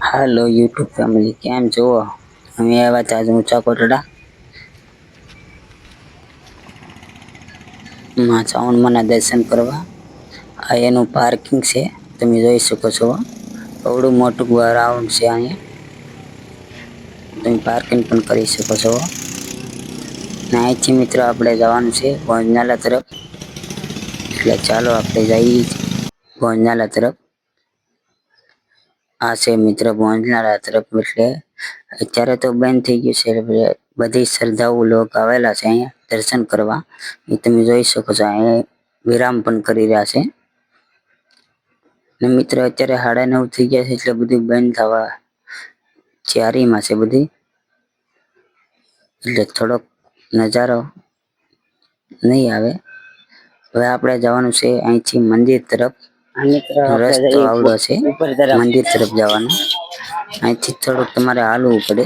હાલો, YouTube family, કેમ છો? અમે આવ્યા હતા આજે ઊંચા કોટડા. માં ચાવણમાંના દર્શન કરવા. આ એનું પાર્કિંગ છે, તમે જોઈ શકો છો. અવડું મોટું ગ્રાઉન્ડ છે અહીંયા. તમે પાર્કિંગ પણ કરી શકો છો. ને અહીંથી મિત્રો આપણે જવાનું છે ભોજનાલા તરફ. એટલે ચાલો આપણે જઈએ ભોજનાલા તરફ. આ છે મિત્ર ભોજના તરફ એટલે અત્યારે તો બંધ થઈ ગયું છે. બધી શ્રદ્ધાળુ લોકો આવેલા છે અહીંયા દર્શન કરવા. એ તમે જોઈ શકો છો, અહીંયા વિરામ પણ કરી રહ્યા છે. ને મિત્ર અત્યારે સાડા નવ થઈ ગયા છે એટલે બધું બંધ થવા ચારીમાં છે બધી. એટલે થોડોક નજારો નહીં આવે. હવે આપણે જવાનું છે અહીંથી મંદિર તરફ. રસ્તો આવડો છે. મંદિર તરફ જવાનો. અહીંથી થોડુંક તમારે હાલવું પડે.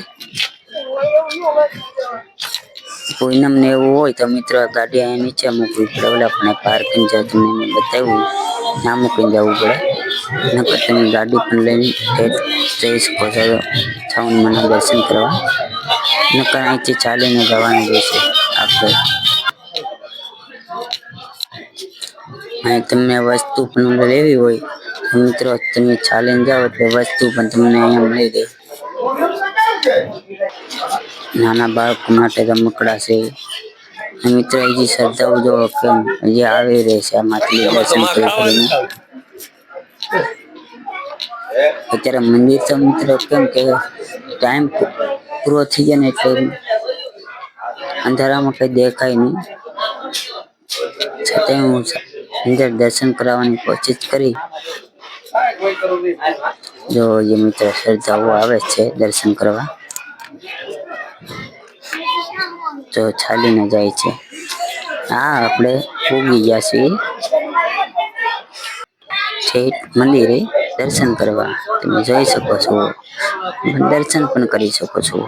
કોઈ નમને એવું હોય તો મિત્રો ગાડી અહીંયા નીચે મૂકવી પડે. ઓલા પણ પાર્કિંગ જાય તમને બતાવ્યું. ના મૂકીને જવું પડે. નકર તમે ગાડી પણ લઈને જઈ શકો છો છાવણીમાંના દર્શન કરવા. નકર અહીંથી ચાલીને જવાનું રહેશે. આપણે તમને વસ્તુ પણ લેવી હોય. તો મિત્રો તમે ચાલીને જાઓ એટલે વસ્તુ પણ તમને અહીંયા મળી રહે. નાના બાળકો માટે રમકડા છે. અને મિત્રો હજી શ્રદ્ધાઓ જો કેમ હજી આવી રહી છે આ માછલી દર્શન કરી કરીને. અત્યારે મંદિર તો મિત્રો કેમ કે ટાઈમ પૂરો થઈ જાય ને એટલે અંધારામાં કઈ દેખાય નહીં. છતાંય હું અંદર દર્શન કરાવવાની કોશિશ કરી. જો એ મિત્ર શ્રદ્ધાઓ આવે છે દર્શન કરવા. તો ચાલીને જાય છે. હા, આપણે ઉગી ગયા છીએ. મંદિરે દર્શન કરવા. તમે જઈ શકો છો. દર્શન પણ કરી શકો છો.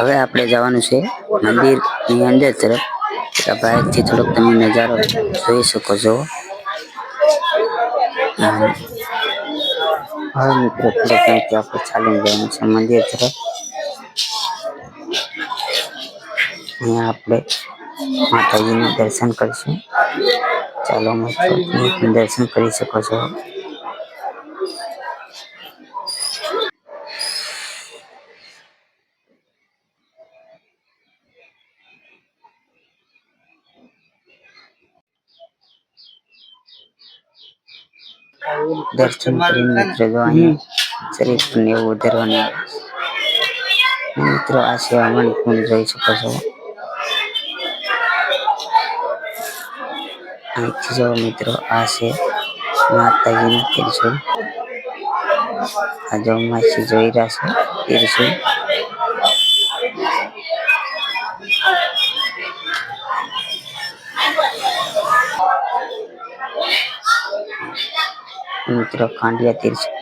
હવે આપણે જવાનું છે મંદિરની અંદર તરફ. એટલે બહારથી થોડોક તમે નજારો જોઈ શકો છો. હવે મિત્રો, થોડોક અહીંથી આપણે ચાલી જવાનું છે મંદિર તરફ. અહીંયા આપણે માતાજીના દર્શન કરીશું. ચાલો મિત્રો દર્શન કરી શકો છો. દર્શન કરીને મિત્રો જો અહીંયા શરીર પણ એવું ઉતરવાનું આવે. મિત્રો, આ સેવામાં પણ જોઈ શકો છો. અહીંથી જો મિત્રો, આ છે માતાજીના ત્રિશુલ આ જો માસી જોઈ રહ્યા છે ત્રિશુલ મિત્રો ખાંડિયા ત્રિશુલ